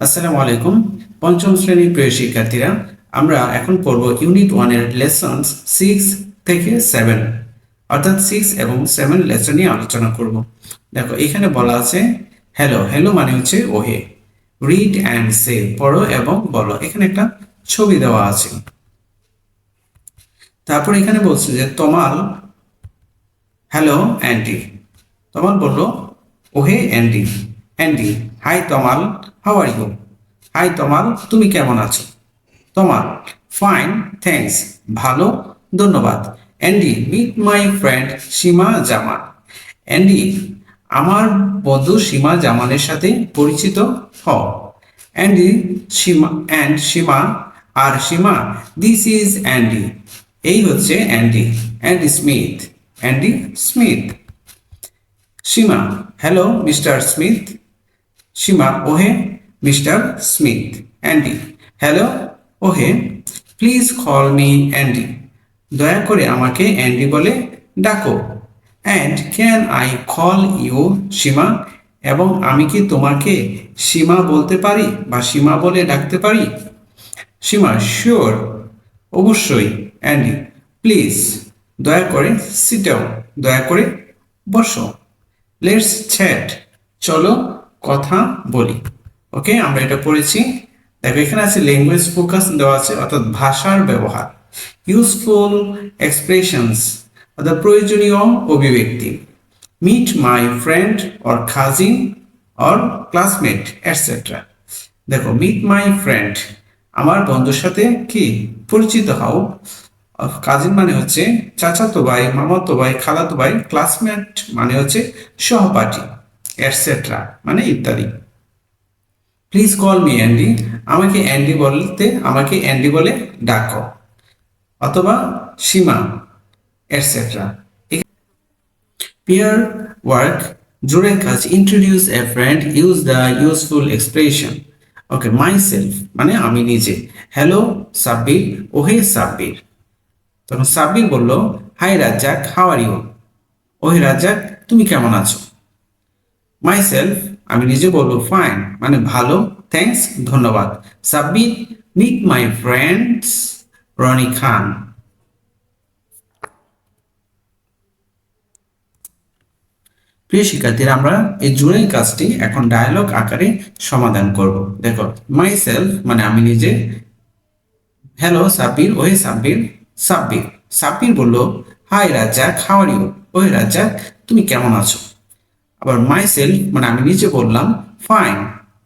আসসালামু আলাইকুম। পঞ্চম শ্রেণির প্রিয় শিক্ষার্থীরা, আমরা এখন পড়ব ইউনিট ওয়ানের লেসনস সিক্স থেকে সেভেন অর্থাৎ সিক্স এবং সেভেন লেসন নিয়ে আলোচনা করব। দেখো, এখানে বলা আছে হ্যালো হ্যালো মানে হচ্ছে ওহে। রিড অ্যান্ড সে পড়ো এবং বলো। এখানে একটা ছবি দেওয়া আছে। তারপর এখানে বলছে যে, তমাল হ্যালো অ্যান্টি তমাল বলল, ওহে Andy Andy hi Tamal. How are you hi Tamal তুমি কেমন আছো? তমাল ফাইন থ্যাঙ্কস ভালো, ধন্যবাদ। Andy meet my friend Seema Zaman Andy আমার বন্ধু সীমা জামানের সাথে পরিচিত হও অ্যান্ডি সীমা অ্যান্ড সীমা, আর সীমা দিস ইজ অ্যান্ডি এই হচ্ছে Andy Andy Smith Andy Smith Seema hello mister Smith Seema, ওহে। মিস্টার স্মিথ অ্যান্ডি হ্যালো ওহে প্লিজ কল মি অ্যান্ডি দয়া করে আমাকে অ্যান্ডি বলে ডাকো। And can I call you Seema এবং আমি কি তোমাকে সীমা বলতে পারি বা সীমা বলে ডাকতে পারি? সীমা শিওর অবশ্যই অ্যান্ডি প্লিজ দয়া করে সিটাও দয়া করে বসো। লেটস চ্যাট চলো, কথা বলি। ওকে আমরা এটা পড়েছি। দেখো, এখানে আছে ল্যাঙ্গুয়েজ ফোকাস দেওয়া আছে, অর্থাৎ ভাষার ব্যবহার। ইউজফুল এক্সপ্রেশনস অর্থাৎ প্রয়োজনীয় অভিব্যক্তি। Meet my friend or cousin or classmate etcetera দেখো মিট মাই ফ্রেন্ড আমার বন্ধুর সাথে কি? পরিচিত হও। কাজিন মানে হচ্ছে চাচাতো ভাই, মামাতো ভাই, খালাতো ভাই ক্লাসমেট মানে হচ্ছে সহপাঠী এটসেট্রা মানে ইত্যাদি। প্লিজ কল মি অ্যান্ডি আমাকে অ্যান্ডি বলতে, আমাকে অ্যান্ডি বলে ডাকো। অথবা সীমা এটসেট্রা পেয়ার ওয়ার্ক জোরের কাজ introduce a friend use the useful expression okay myself মানে আমি নিজে। হ্যালো সাব্বির, ওহে সাব্বির। তখন সাব্বির বলল hi Razzaq how are you ওহে রাজ্জাক, তুমি কেমন আছো? মাই সেলফ আমি নিজে বলব ফাইন মানে ভালো থ্যাঙ্কস ধন্যবাদ। Sabbir meet my friends Rony Khan প্রিয় শিক্ষার্থীরা, আমরা এই জুড়াই কাজটি এখন ডায়ালগ আকারে সমাধান করব। দেখো মাই সেলফ মানে আমি নিজে। হ্যালো সাব্বির ওহে সাব্বির সাব্বির সাব্বির বলল হাই রাজ্জাক হাওয়ার ইউ ওহে রাজ্জাক, তুমি কেমন আছো? আবার মাই সেলফ মানে আমি নিজে বললাম ফাইন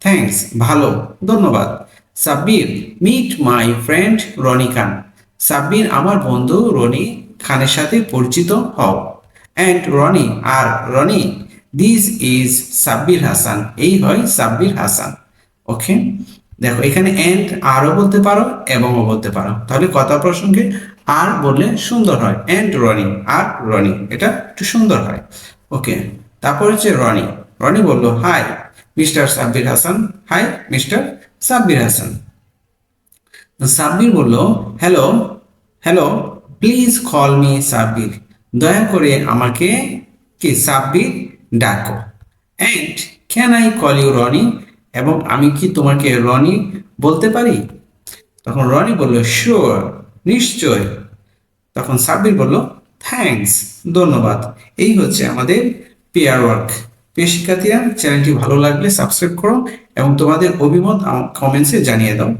থ্যাঙ্কস ভালো, ধন্যবাদ। Sabbir meet my friend Rony Khan Sabbir, আমার বন্ধু রনি খানের সাথে পরিচিত হও। অ্যান্ড রনি, আর রনি দিস ইজ সাব্বির হাসান, এই হয় সাব্বির হাসান। ওকে দেখো, এখানে এন্ড আরও বলতে পারো এবংও বলতে পারো। তাহলে কথা প্রসঙ্গে আর বললে সুন্দর হয়। অ্যান্ড রনি, আর রনি, এটা একটু সুন্দর হয়। ওকে তারপর হচ্ছে রনি। রনি বলল, hi, mister Sabbir Hasan. Hi, mister Sabbir Hasan. Sabbir বলল, hello hello, please call me Sabbir. দয়া করে আমাকে কি সাব্বির ডাকো। And can I call you Rony? এবং আমি কি তোমাকে রনি বলতে পারি? তখন রনি বলল, শিওর, নিশ্চয়। তখন সাব্বির বলল, থ্যাঙ্কস, ধন্যবাদ। এই হচ্ছে আমাদের পেয়ার ওয়ার্ক। প্রিয় শিক্ষার্থীরা চ্যানেলটি ভালো লাগলে সাবস্ক্রাইব করো এবং তোমাদের অভিমত কমেন্টসে জানিয়ে দাও।